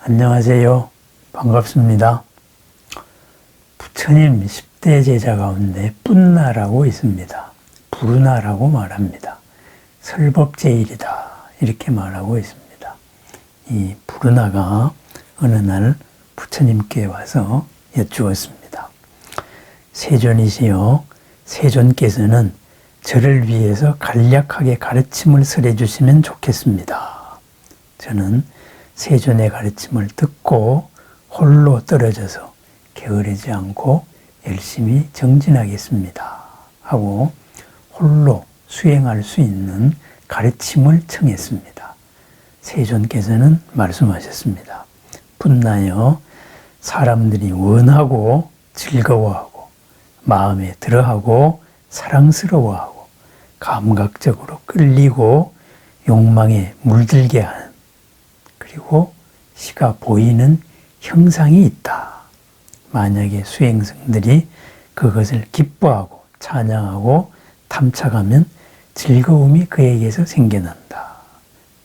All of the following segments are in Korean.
안녕하세요. 반갑습니다. 부처님 10대 제자 가운데 뿐나라고 있습니다. 부르나라고 말합니다. 설법제일이다. 이렇게 말하고 있습니다. 이 부르나가 어느 날 부처님께 와서 여쭈었습니다. 세존이시여, 세존께서는 저를 위해서 간략하게 가르침을 설해 주시면 좋겠습니다. 저는 세존의 가르침을 듣고 홀로 떨어져서 게으르지 않고 열심히 정진하겠습니다. 하고 홀로 수행할 수 있는 가르침을 청했습니다. 세존께서는 말씀하셨습니다. 분나여 사람들이 원하고 즐거워하고 마음에 들어하고 사랑스러워하고 감각적으로 끌리고 욕망에 물들게 하는 그리고 시가 보이는 형상이 있다. 만약에 수행성들이 그것을 기뻐하고 찬양하고 탐착하면 즐거움이 그에게서 생겨난다.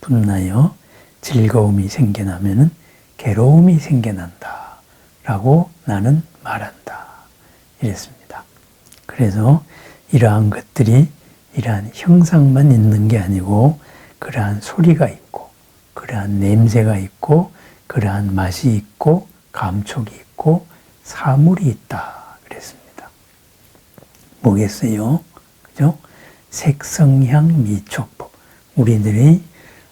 분나여 즐거움이 생겨나면 괴로움이 생겨난다. 라고 나는 말한다. 이랬습니다. 그래서 이러한 것들이 이러한 형상만 있는 게 아니고 그러한 소리가 있고 그러한 냄새가 있고 그러한 맛이 있고 감촉이 있고 사물이 있다 그랬습니다. 뭐겠어요? 그죠? 색성향 미촉법. 우리들의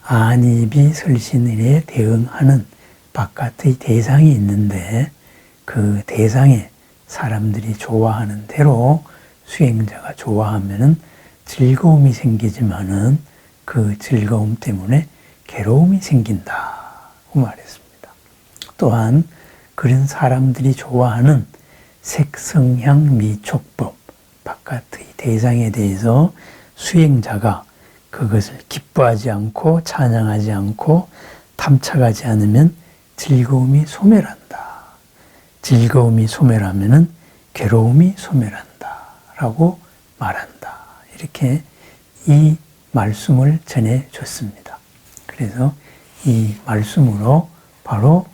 안입이 설신일에 대응하는 바깥의 대상이 있는데 그 대상에 사람들이 좋아하는 대로 수행자가 좋아하면은 즐거움이 생기지만은 그 즐거움 때문에 괴로움이 생긴다고 말했습니다. 또한 그런 사람들이 좋아하는 색성향 미촉법 바깥의 대상에 대해서 수행자가 그것을 기뻐하지 않고 찬양하지 않고 탐착하지 않으면 즐거움이 소멸한다. 즐거움이 소멸하면은 괴로움이 소멸한다. 라고 말한다. 이렇게 이 말씀을 전해 줬습니다. 그래서 이 말씀으로 바로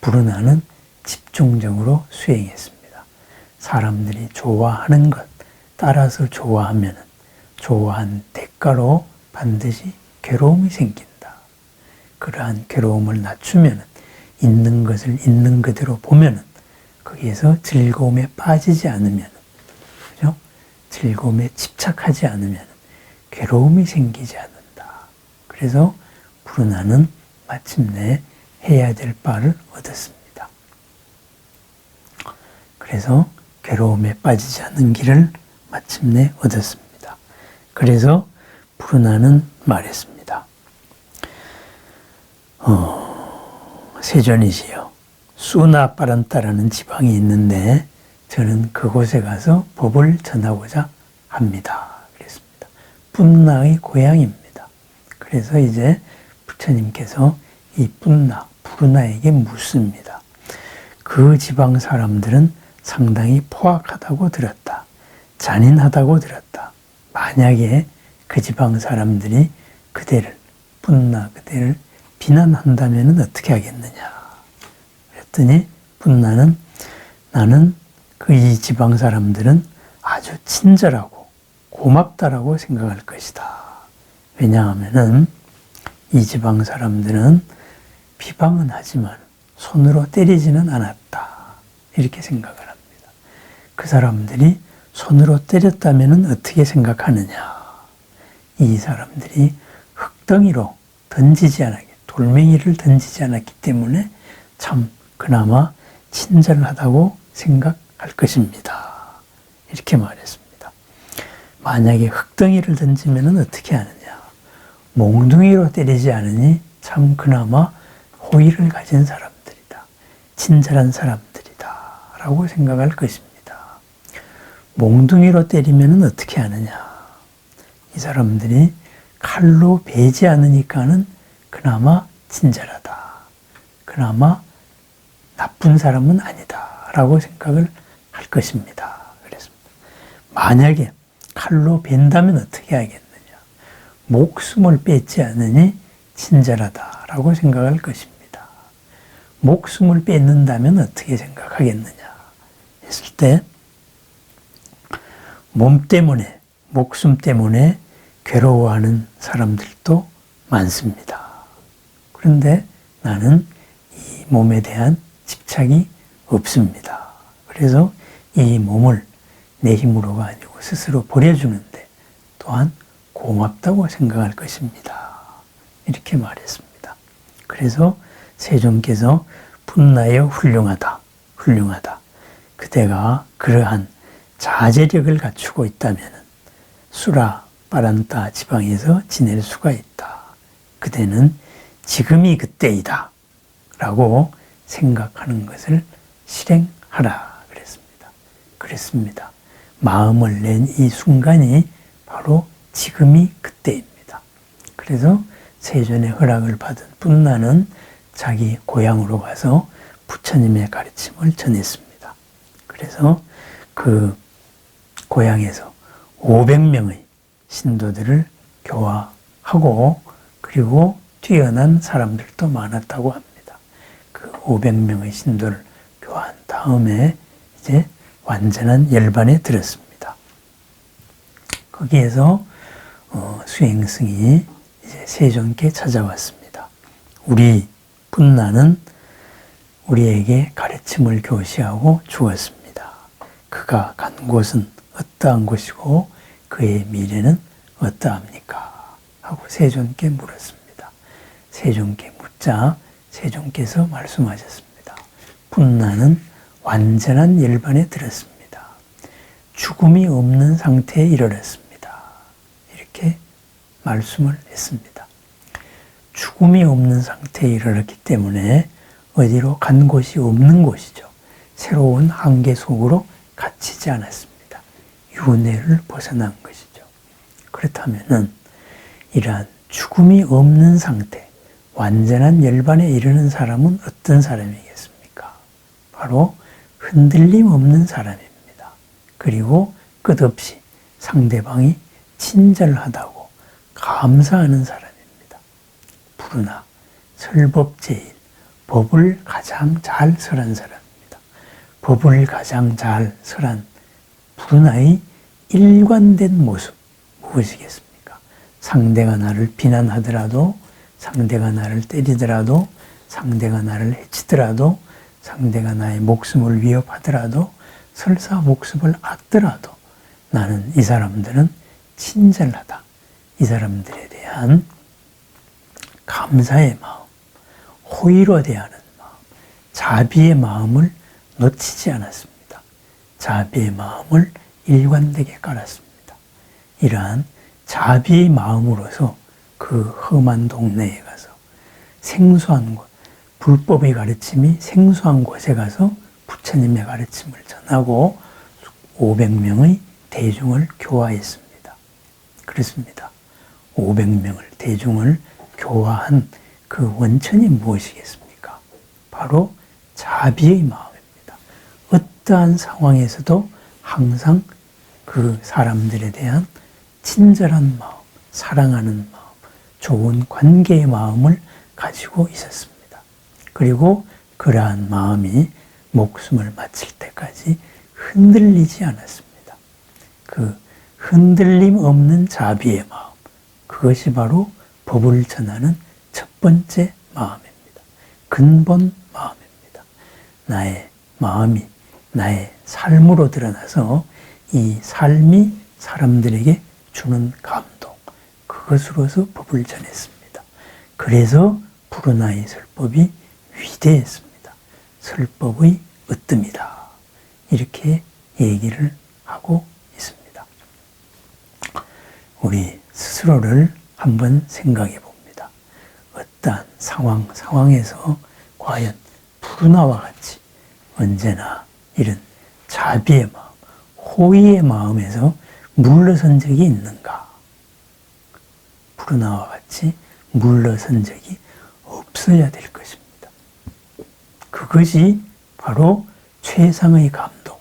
불어나는 집중적으로 수행했습니다. 사람들이 좋아하는 것 따라서 좋아하면 좋아한 대가로 반드시 괴로움이 생긴다. 그러한 괴로움을 낮추면 있는 것을 있는 그대로 보면 거기에서 즐거움에 빠지지 않으면 그죠? 즐거움에 집착하지 않으면 괴로움이 생기지 않는다. 그래서 불운하는 마침내 해야 될 바를 얻었습니다. 그래서 괴로움에 빠지지 않는 길을 마침내 얻었습니다. 그래서 불운하는 말했습니다. 어, 세존이시여 수나 빠란따라는 지방이 있는데 저는 그곳에 가서 법을 전하고자 합니다. 그랬습니다. 분나의 고향입니다. 그래서 이제 부처님께서 이 분나, 부르나에게 묻습니다. 그 지방 사람들은 상당히 포악하다고 들었다. 잔인하다고 들었다. 만약에 그 지방 사람들이 그대를, 분나 그대를 비난한다면 어떻게 하겠느냐. 그랬더니 분나는 나는 그 이 지방 사람들은 아주 친절하고 고맙다라고 생각할 것이다. 왜냐하면은 이 지방 사람들은 비방은 하지만 손으로 때리지는 않았다. 이렇게 생각을 합니다. 그 사람들이 손으로 때렸다면 어떻게 생각하느냐. 이 사람들이 흙덩이로 던지지 않았기, 돌멩이를 던지지 않았기 때문에 참 그나마 친절하다고 생각할 것입니다. 이렇게 말했습니다. 만약에 흙덩이를 던지면 어떻게 하느냐. 몽둥이로 때리지 않으니 참 그나마 호의를 가진 사람들이다. 친절한 사람들이다. 라고 생각할 것입니다. 몽둥이로 때리면 어떻게 하느냐. 이 사람들이 칼로 베지 않으니까는 그나마 친절하다. 그나마 나쁜 사람은 아니다. 라고 생각을 할 것입니다. 그랬습니다. 만약에 칼로 벤다면 어떻게 하겠느냐. 목숨을 뺏지 않으니 친절하다라고 생각할 것입니다. 목숨을 뺏는다면 어떻게 생각하겠느냐 했을 때 몸 때문에 목숨 때문에 괴로워하는 사람들도 많습니다. 그런데 나는 이 몸에 대한 집착이 없습니다. 그래서 이 몸을 내 힘으로가 아니고 스스로 버려주는데 또한 고맙다고 생각할 것입니다. 이렇게 말했습니다. 그래서 세종께서 분나여 훌륭하다, 훌륭하다. 그대가 그러한 자제력을 갖추고 있다면 수라 빠란타 지방에서 지낼 수가 있다. 그대는 지금이 그때이다. 라고 생각하는 것을 실행하라. 그랬습니다. 그랬습니다. 마음을 낸 이 순간이 바로 지금이 그때입니다. 그래서 세존의 허락을 받은 분나는 자기 고향으로 가서 부처님의 가르침을 전했습니다. 그래서 그 고향에서 500명의 신도들을 교화하고 그리고 뛰어난 사람들도 많았다고 합니다. 그 500명의 신도를 교화한 다음에 이제 완전한 열반에 들었습니다. 거기에서 어, 수행승이 이제 세존께 찾아왔습니다. 우리 분나는 우리에게 가르침을 교시하고 주었습니다. 그가 간 곳은 어떠한 곳이고 그의 미래는 어떠합니까? 하고 세존께 물었습니다. 세존께 묻자 세존께서 말씀하셨습니다. 분나는 완전한 열반에 들었습니다. 죽음이 없는 상태에 이르렀습니다. 말씀을 했습니다. 죽음이 없는 상태에 이르렀기 때문에 어디로 간 곳이 없는 곳이죠. 새로운 한계 속으로 갇히지 않았습니다. 윤회를 벗어난 것이죠. 그렇다면은 이러한 죽음이 없는 상태, 완전한 열반에 이르는 사람은 어떤 사람이겠습니까? 바로 흔들림 없는 사람입니다. 그리고 끝없이 상대방이 친절하다고 감사하는 사람입니다. 부르나 설법제일 법을 가장 잘 설한 사람입니다. 법을 가장 잘 설한 부르나의 일관된 모습 무엇이겠습니까? 상대가 나를 비난하더라도 상대가 나를 때리더라도 상대가 나를 해치더라도 상대가 나의 목숨을 위협하더라도 설사 목숨을 앗더라도 나는 이 사람들은 친절하다. 이 사람들에 대한 감사의 마음, 호의로 대하는 마음, 자비의 마음을 놓치지 않았습니다. 자비의 마음을 일관되게 깔았습니다. 이러한 자비의 마음으로서 그 험한 동네에 가서 생소한 곳, 불법의 가르침이 생소한 곳에 가서 부처님의 가르침을 전하고 500명의 대중을 교화했습니다. 그렇습니다. 500명을 대중을 교화한 그 원천이 무엇이겠습니까? 바로 자비의 마음입니다. 어떠한 상황에서도 항상 그 사람들에 대한 친절한 마음, 사랑하는 마음, 좋은 관계의 마음을 가지고 있었습니다. 그리고 그러한 마음이 목숨을 마칠 때까지 흔들리지 않았습니다. 그 흔들림 없는 자비의 마음, 그것이 바로 법을 전하는 첫 번째 마음입니다. 근본 마음입니다. 나의 마음이 나의 삶으로 드러나서 이 삶이 사람들에게 주는 감동, 그것으로서 법을 전했습니다. 그래서 푸르나이 설법이 위대했습니다. 설법의 으뜸이다. 이렇게 얘기를 하고 있습니다. 우리 스스로를 한번 생각해 봅니다. 어떠한 상황, 상황에서 과연 푸르나와 같이 언제나 이런 자비의 마음, 호의의 마음에서 물러선 적이 있는가? 푸르나와 같이 물러선 적이 없어야 될 것입니다. 그것이 바로 최상의 감동,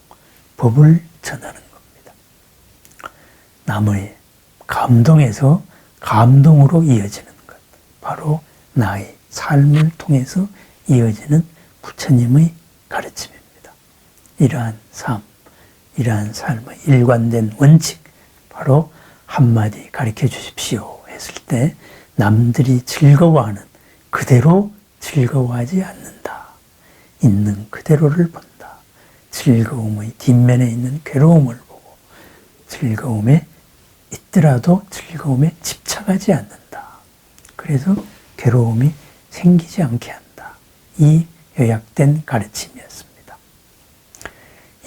법을 전하는 겁니다. 남의 감동에서 감동으로 이어지는 것, 바로 나의 삶을 통해서 이어지는 부처님의 가르침입니다. 이러한 삶, 이러한 삶의 일관된 원칙, 바로 한마디 가르쳐 주십시오 했을 때 남들이 즐거워하는 그대로 즐거워하지 않는다. 있는 그대로를 본다. 즐거움의 뒷면에 있는 괴로움을 보고 즐거움에 있더라도 즐거움에 집착하지 않는다. 그래서 괴로움이 생기지 않게 한다. 이 요약된 가르침이었습니다.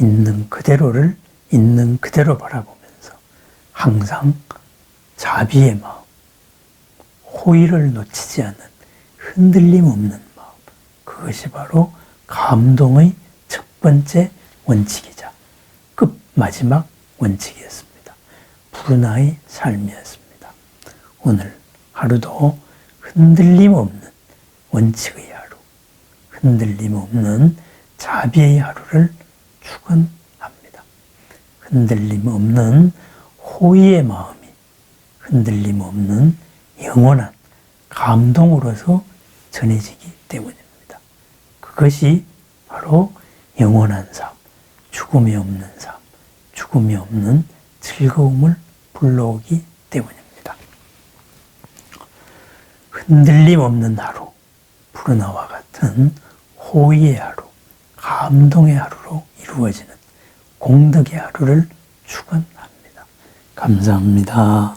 있는 그대로를 있는 그대로 바라보면서 항상 자비의 마음, 호의를 놓치지 않는 흔들림 없는 마음, 그것이 바로 감동의 첫 번째 원칙이자 끝 마지막 원칙이었습니다. 푸르나의 삶이었습니다. 오늘 하루도 흔들림 없는 원칙의 하루, 흔들림 없는 자비의 하루를 축원합니다. 흔들림 없는 호의의 마음이 흔들림 없는 영원한 감동으로서 전해지기 때문입니다. 그것이 바로 영원한 삶, 죽음이 없는 삶, 죽음이 없는 즐거움을 불러오기 때문입니다. 흔들림 없는 하루, 푸르나와 같은 호의의 하루, 감동의 하루로 이루어지는 공덕의 하루를 축원합니다. 감사합니다.